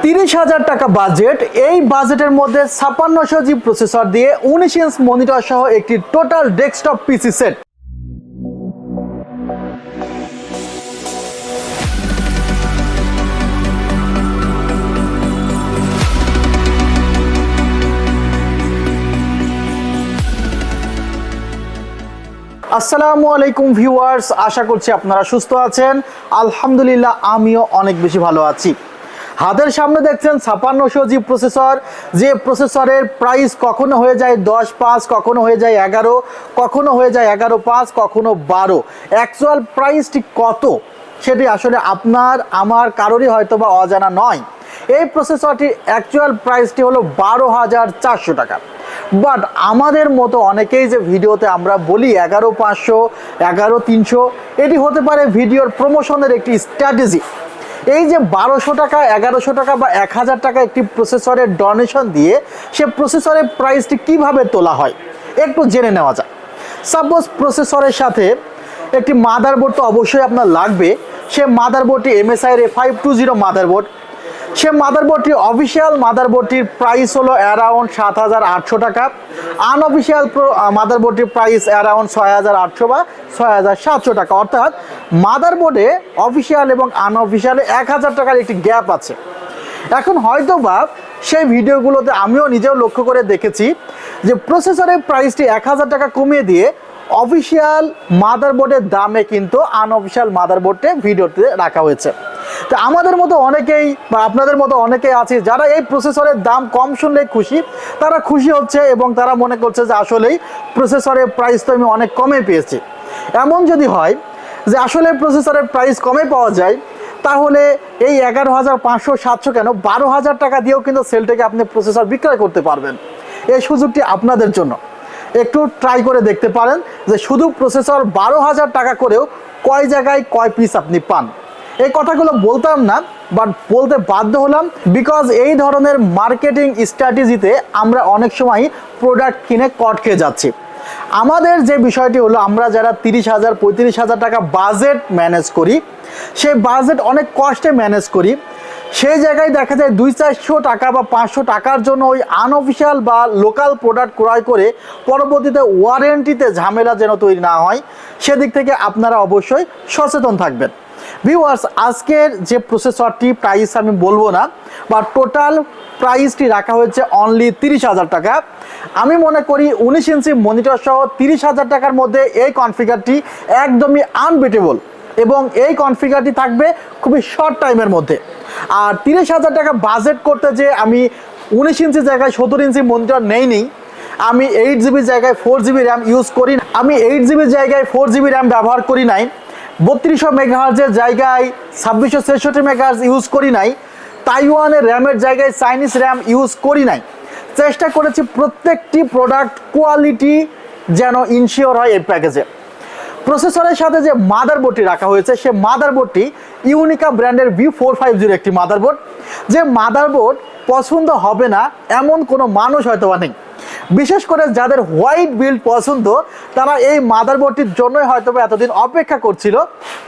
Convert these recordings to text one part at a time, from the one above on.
তিরিশ হাজার টাকা বাজেট। এই বাজেটের মধ্যে ছাপ্পান্নশো জি প্রসেসর দিয়ে উনিশ ইঞ্চ মনিটর সহ একটি টোটাল ডেস্কটপ পিসি সেট। আসসালামু আলাইকুম ভিউয়ার্স, আশা করছি আপনারা সুস্থ আছেন। আলহামদুলিল্লাহ, আমিও অনেক বেশি ভালো আছি। হাতের সামনে দেখছেন ছাপান্নশো জি প্রসেসর। যে প্রসেসরের প্রাইস কখনো হয়ে যায় দশ পাঁচ, কখনো হয়ে যায় এগারো, কখনো হয়ে যায় এগারো পাঁচ, কখনো বারো। অ্যাকচুয়াল প্রাইসটি কত সেটি আসলে আপনার, আমার, কারোরই হয়তো বা অজানা নয়। এই প্রসেসরটির অ্যাকচুয়াল প্রাইসটি হলো বারো হাজার চারশো টাকা। বাট আমাদের মতো অনেকেই যে ভিডিওতে আমরা বলি এগারো পাঁচশো, এগারো তিনশো, এটি হতে পারে ভিডিওর প্রমোশনের একটি স্ট্র্যাটেজি এই যে বারোশো টাকা, এগারোশো টাকা বা এক হাজার টাকা একটি প্রসেসরের ডোনেশন দিয়ে সে প্রসেসরের প্রাইসটি কীভাবে তোলা হয়, একটু জেনে নেওয়া যাক। সাপোজ প্রসেসরের সাথে একটি মাদারবোর্ড তো অবশ্যই আপনার লাগবে, সে মাদারবোর্ডটি MSI A five two zero motherboard সে মাদারবোর্ডটি অফিসিয়াল মাদারবোর্ডটির প্রাইস হলো অ্যারাউন্ড সাত হাজার আটশো টাকা। আনঅফিসিয়াল মাদারবোর্ডটির প্রাইস অ্যারাউন্ড ছয় হাজার আটশো বা ছয় হাজার সাতশো টাকা। অর্থাৎ মাদারবোর্ডে অফিসিয়াল এবং আনঅফিসিয়ালে এক হাজার টাকার একটি গ্যাপ আছে। এখন হয়তো বা সেই ভিডিওগুলোতে আমিও নিজেও লক্ষ্য করে দেখেছি যে প্রসেসরের প্রাইসটি এক হাজার টাকা কমিয়ে দিয়ে অফিসিয়াল মাদারবোর্ডের দামে কিন্তু আনঅফিসিয়াল মাদারবোর্ডে ভিডিওতে রাখা হয়েছে। তো আমাদের মতো অনেকেই বা আপনাদের মতো অনেকেই আছে যারা এই প্রসেসরের দাম কম শুনলেই খুশি। তারা খুশি হচ্ছে এবং তারা মনে করছে যে আসলেই প্রসেসরের প্রাইস তো আমি অনেক কমে পেয়েছি। এমন যদি হয় যে আসলে প্রসেসরের প্রাইস কমে পাওয়া যায়, তাহলে এই এগারো হাজার পাঁচশো সাতশো কেন বারো হাজার টাকা দিয়েও কিন্তু সেল থেকে আপনি প্রসেসর বিক্রয় করতে পারবেন। এই সুযোগটি আপনাদের জন্য। একটু ট্রাই করে দেখতে পারেন যে শুধু প্রসেসর বারো হাজার টাকা করেও কয় জায়গায় কয় পিস আপনি পান। এই কথাগুলো বলতাম না বাট বলতে বাধ্য হলাম বিকজ এই ধরনের মার্কেটিং স্ট্র্যাটেজিতে আমরা অনেক সময় প্রোডাক্ট কিনে কট খেয়ে যাচ্ছি। আমাদের যে বিষয়টি হলো, আমরা যারা তিরিশ হাজার, পঁয়ত্রিশ হাজার টাকা বাজেট ম্যানেজ করি, সেই বাজেট অনেক কষ্টে ম্যানেজ করি। সেই জায়গায় দেখা যায় দুই চারশো টাকা বা পাঁচশো টাকার জন্য ওই আনঅফিসিয়াল বা লোকাল প্রোডাক্ট ক্রয় করে পরবর্তীতে ওয়ারেন্টিতে ঝামেলা যেন তৈরি না হয়, সেদিক থেকে আপনারা অবশ্যই সচেতন থাকবেন। ভিউয়ার্স আজকের যে প্রসেসরটি প্রাইস আমি বলব না বা টোটাল প্রাইসটি রাখা হয়েছে অনলি তিরিশ হাজার টাকা আমি মনে করি উনিশ ইঞ্চি মনিটর সহ তিরিশ হাজার টাকার মধ্যে এই কনফিগারটি একদমই আনবিটেবল এবং এই কনফিগারটি থাকবে খুবই শর্ট টাইমের মধ্যে আর তিরিশ হাজার টাকা বাজেট করতে যে আমি উনিশ ইঞ্চি জায়গায় সত্তর ইঞ্চি মনিটর নেই নি আমি এইট জিবি জায়গায় ফোর জিবি র্যাম ইউজ করি। আমি এইট জিবি জায়গায় ফোর জিবি র্যাম ব্যবহার করি নাই বত্রিশশো মেগাহার্জের জায়গায় ছাব্বিশশো ছেষট্টি মেগাহার্জ ইউজ করি নাই। তাইওয়ানের র্যামের জায়গায় চাইনিজ র্যাম ইউজ করি নাই। চেষ্টা করেছি প্রত্যেকটি প্রোডাক্ট কোয়ালিটি যেন ইনশিওর হয় এই প্যাকেজে প্রসেসরের সাথে যে মাদারবোর্ডটি রাখা হয়েছে, সে মাদারবোর্ডটি ইউনিকা ব্র্যান্ডের ভি ফোর ফাইভ জিরো একটি মাদারবোর্ড যে মাদারবোর্ড পছন্দ হবে না, এমন কোনো মানুষ হয়তো বা নেই। বিশেষ করে যাদের হোয়াইট বিল্ড পছন্দ, তারা এই মাদারবোর্ডটির জন্যই হয়তো এতদিন অপেক্ষা করছিল।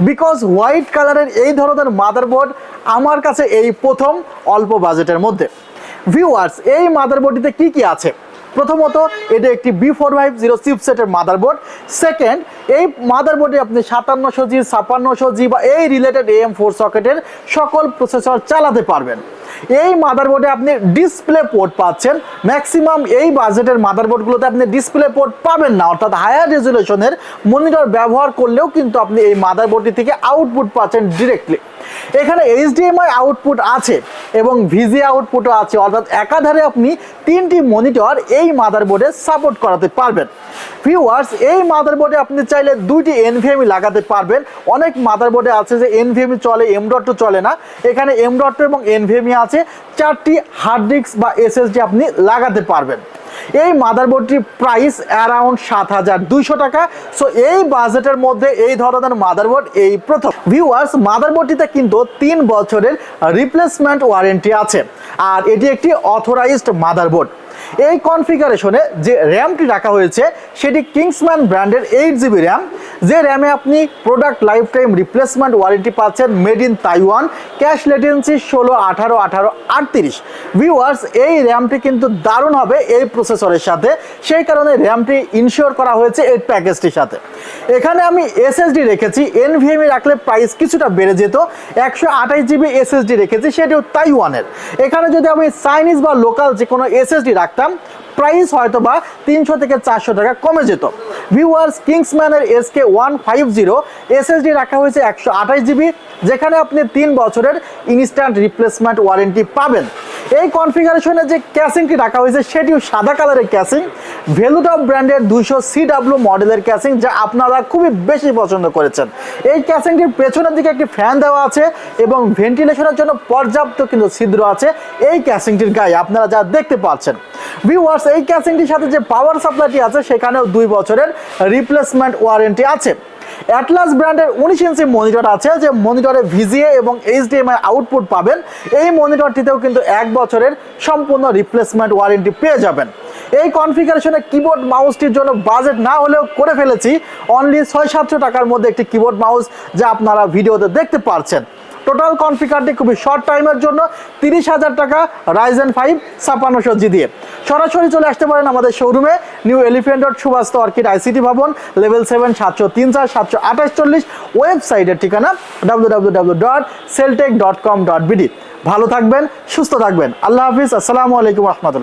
বিকজ হোয়াইট কালারের এই ধরনের মাদারবোর্ড আমার কাছে এই প্রথম অল্প বাজেটের মধ্যে। ভিউয়ার্স, এই মাদারবোর্ডটিতে কি কি আছে? প্রথমত, এটা একটি বি ফোর ফাইভ জিরো চিপসেটের মাদারবোর্ড সেকেন্ড এই মাদারবোর্ডে আপনি সাতান্নশো জি, ছাপ্পান্নশো জি বা এই রিলেটেড এম ফোর সকেটের সকল প্রসেসর চালাতে পারবেন। এই মাদারবোর্ডে আপনি ডিসপ্লে পোর্ট পাচ্ছেন। ম্যাক্সিমাম এই বাজেটের মাদারবোর্ডগুলোতে আপনি ডিসপ্লে পোর্ট পাবেন না। অর্থাৎ হায়ার রেজুলেশনের মনিটর ব্যবহার করলেও কিন্তু আপনি এই মাদারবোর্ডটি থেকে আউটপুট পাচ্ছেন ডিরেক্টলি এখানে এইচডিএমআই আউটপুট আছে এবং ভিজি আউটপুটও আছে। অর্থাৎ একাধারে আপনি তিনটি মনিটর এই মাদারবোর্ডে সাপোর্ট করাতে পারবেন। ভিউয়ার্স এই মাদারবোর্ডে আপনি চাইলে দুইটি এনভিএমই লাগাতে পারবেন। অনেক মাদারবোর্ডে আছে যে এনভিএমই চলে এম ডট চলে না। এখানে এম ডট এবং এনভিএমই আছে। চারটি হার্ড ডিস্ক বা এসএসডি আপনি লাগাতে পারবেন। এই মাদারবোর্ডটির প্রাইস অ্যারাউন্ড সাত হাজার দুইশো টাকা। সো এই বাজেটের মধ্যে এই ধরনের মাদারবোর্ড এই প্রথম। ভিউয়ার্স মাদারবোর্ডটিতে কিন্তু তিন বছরের রিপ্লেসমেন্ট ওয়ারেন্টি আছে। আর এটি একটি অথরাইজড মাদারবোর্ড। এই কনফিগারেশনে যে র্যামটি রাখা হয়েছে, সেটি কিংসম্যান ব্র্যান্ডের এইট জিবি র্যাম। যে র্যামে আপনি product lifetime replacement warranty পাচ্ছেন made in Taiwan CAS latency ষোলো, আঠারো আঠারো, আটত্রিশ। ভিউয়ার্স এই র্যামটি কিন্তু দারুণ হবে এই প্রসেসরের সাথে। সেই কারণে র্যামটি ইনশিওর করা হয়েছে এই প্যাকেজটির সাথে। এখানে আমি এসএসডি রেখেছি। এনভিএমই রাখলে প্রাইস কিছুটা বেড়ে যেত। একশো আঠাশ জিবি এসএসডি রেখেছি, সেটিও তাইওয়ানের এখানে যদি আমি চাইনিজ বা লোকাল যে কোনো এসএসডি রাখতাম প্রাইস হয়তো বা তিনশো থেকে চারশো টাকা কমে যেত। Viewers কিংসম্যানের SK one five zero SSD রাখা হয়েছে একশো আঠাশ জিবি যেখানে আপনি তিন বছরের ইনস্ট্যান্ট রিপ্লেসমেন্ট ওয়ারেন্টি পাবেন। এই কনফিগারেশনে যে ক্যাসিংটি রাখা হয়েছে, সেটিও সাদা কালারের ক্যাসিং ভেলুটপ ব্র্যান্ডের দুইশো সিডাব্লিউ মডেলের ক্যাসিং যা আপনারা খুবই বেশি পছন্দ করেছেন। এই ক্যাসিংটির পেছনের দিকে একটি ফ্যান দেওয়া আছে এবং ভেন্টিলেশনের জন্য পর্যাপ্ত কিন্তু ছিদ্র আছে। এই ক্যাসিংটির গায়ে আপনারা যা দেখতে পাচ্ছেন। ভিউয়ার্স এই ক্যাসিংটির সাথে যে পাওয়ার সাপ্লাইটি আছে, সেখানেও দুই বছরের রিপ্লেসমেন্ট ওয়ারেন্টি আছে। অ্যাটলাস ব্র্যান্ডের উনিশ ইঞ্চি মনিটর আছে যে মনিটরে ভিজিএ এবং এইচডিএমআই আউটপুট পাবেন। এই মনিটরটিতেও কিন্তু এক বছরের সম্পূর্ণ রিপ্লেসমেন্ট ওয়ারেন্টি পেয়ে যাবেন। এই কনফিগারেশনে কিবোর্ড মাউসটির জন্য বাজেট না হলেও করে ফেলেছি। অনলি ছয় সাতশো টাকার মধ্যে একটি কিবোর্ড মাউস যা আপনারা ভিডিওতে দেখতে পারছেন। টোটাল কনফিগারটি খুবই শর্ট টাইমের জন্য তিরিশ হাজার টাকা রাইজেন ফাইভ ছাপ্পান্নশো জি দিয়ে। সরাসরি চলে আসতে পারেন আমাদের শোরুমে new elephant dot Subhash orchid ICT ভবন লেভেল সেভেন সাতশো তিন চার, সাতশো আঠাশ চল্লিশ ওয়েবসাইটের ঠিকানা W W W dot Celltech dot com dot BD ভালো থাকবেন, সুস্থ থাকবেন। আল্লাহ হাফিজ, আসসালামু আলাইকুম রহমতুল্লাহ।